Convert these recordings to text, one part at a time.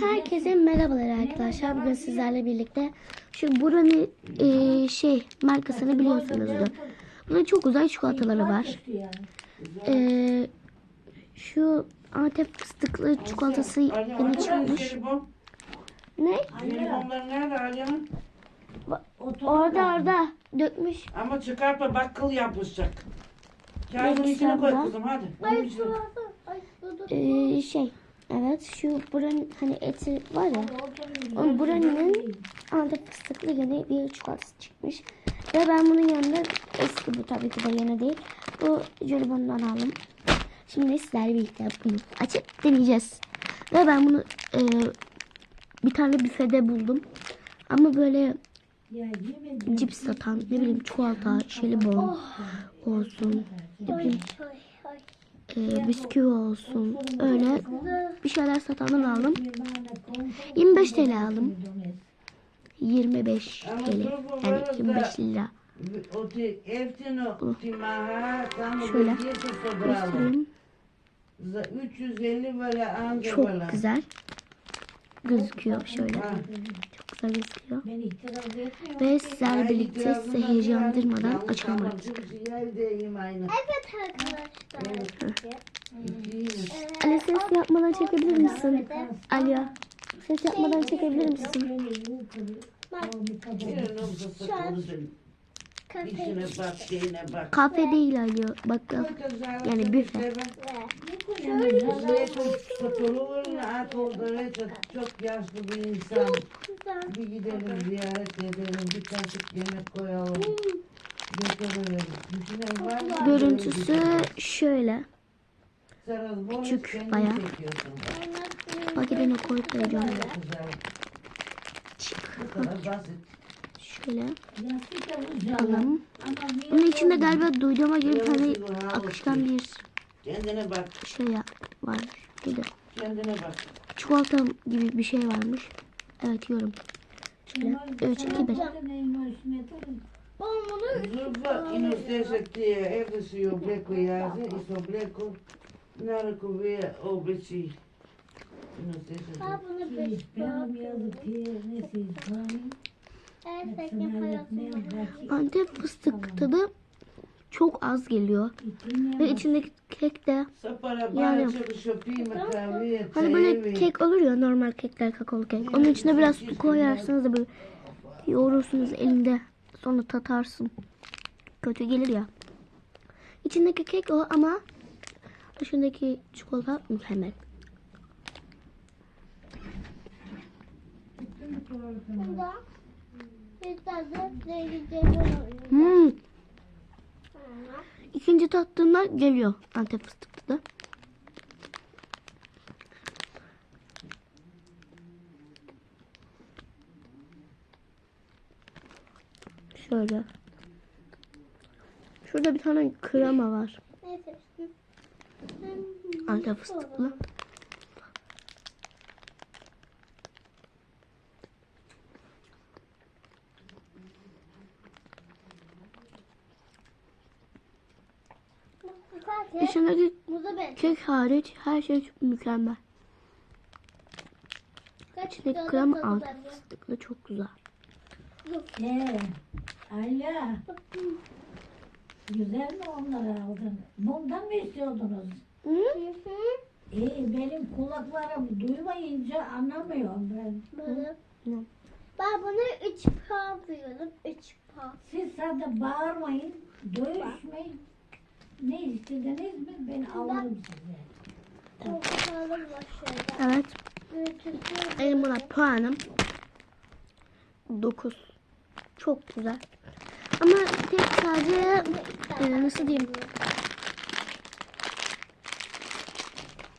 Herkese merhabalar arkadaşlar. Bugün sizlerle birlikte şu buranın e, şey markasını biliyorsunuzdur. Burada çok güzel çikolataları var. E, şu Antep fıstıklı çikolatası yeni çıkmış. Ne? Orada orada dökmüş. Ama çıkartma bak kıl yapışacak. Kağıdın içine koy kızım hadi. Bunun içine. E, şey evet şu buranın hani eti var ya. O buranın Antep fıstıklı yeni bir çikolatası çıkmış. Ve ben bunun yanında eski bu tabii ki de yeni değil. Bu jelibondan aldım. Şimdi sizlerle birlikte bunu açıp deneyeceğiz. Ve ben bunu e, bir tane büfede buldum. Ama böyle cips satan ne bileyim çikolata, jelibon olsun. Ne bileyim e, bisküvi olsun. Öyle bir şeyler satandan aldım. 25 TL aldım. 25 TL. Yani 25 lira. Tamo Şöyle. bez 10 sobralo. Göstereyim. Za 350 böyle anca Çok güzel gözüküyor şöyle. Çok gözüküyor. Ve sizlerle birlikte size heyecanlandırmadan açalım artık. şey. Evet arkadaşlar. Ali ses yapmadan çekebilir misin? Ali ses yapmadan çekebilir misin? Kafe. Değil Ali. Bakın. Yani büfe. At orada çok yaşlı bir insan. Güzel. Bir gidelim ziyaret edelim. Bir kaşık yemek koyalım. Götürelim. Düşünen var mı? Görüntüsü şöyle. Küçük bayağı. Paketine koyup koyacağım. Basit. Şöyle alalım. Bunun içinde galiba duyduğuma göre bir tane akışkan bir Kendine bak. şey ya- var. Dedi. Kendine bak. Çikolata gibi bir şey varmış. Evet yiyorum. Şöyle 3 2 1. Ben bunu Zurba in lo stesso ti evde jase, i Benim yazık ki nesiz bani. Gerçekten hayatımda. Antep fıstık tadı çok az geliyor. Ve içindeki kek de Yani- hani böyle kek olur ya normal kekler kakaolu kek. Onun içine biraz su koyarsınız da böyle yoğurursunuz elinde. Sonra tatarsın. Kötü gelir ya. İçindeki kek o ama dışındaki çikolata mükemmel. Hmm. İkinci tattığımda geliyor Antep fıstıklı da. Şöyle. Şurada bir tane krema var. Antep fıstıklı. Ben. kek hariç her şey çok mükemmel. Kaç İçindeki Antep bende? fıstıklı çok güzel. Ee, Ayla. Güzel mi onları aldın? Bundan mı istiyordunuz? Hı hı. İyi benim kulaklarım duymayınca anlamıyorum ben. Hı. Ben bunu 3 puan veriyorum. 3 puan. Siz sadece bağırmayın, dövüşmeyin. Ne istediniz mi ben alırım size. Evet. Benim buna puanım 9. Çok güzel. Ama tek sadece e, nasıl diyeyim?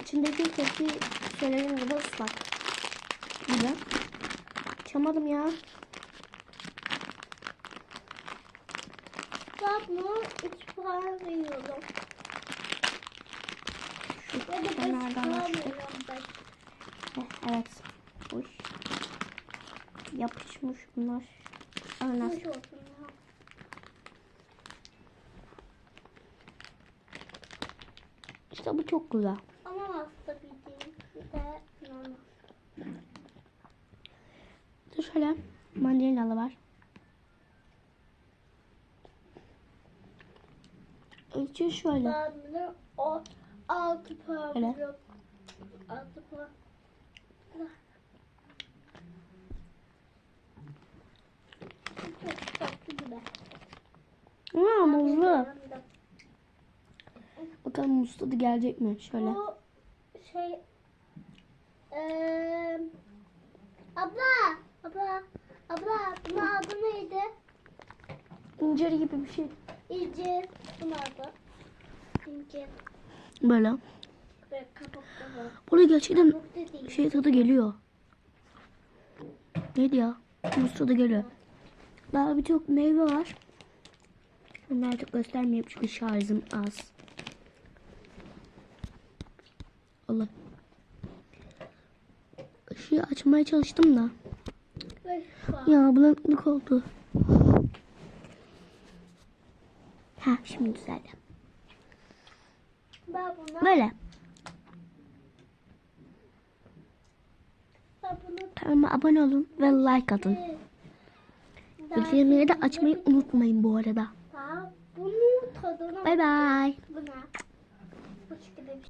İçindeki keki söylediğim gibi ıslak. Güzel. Açamadım ya. Ben bunu Taşmış bunlar. Aynen. İşte bu çok güzel. Ama hasta bildiğim de normal. Şöyle mandalinalı var. Ölçü şöyle. Altı parmak. Altı parmak. Gibi. Aa muzlu. Bakalım muz tadı gelecek mi? Şöyle. Bu şey eee abla abla abla bunun adı neydi? İncir gibi bir şey. İncir. Bunun adı. İncir. Böyle. Böyle var. Burada gerçekten şey tadı geliyor. Neydi ya? Muz tadı geliyor. Daha birçok meyve var. Bunları artık göstermeyeyim çünkü şarjım az. Allah. Işığı açmaya çalıştım da. Ya bulanıklık oldu. Ha şimdi düzeldi. Böyle. Kanalıma abone olun ve like atın. Bildirimleri de açmayı unutmayın bu arada. Bay bay.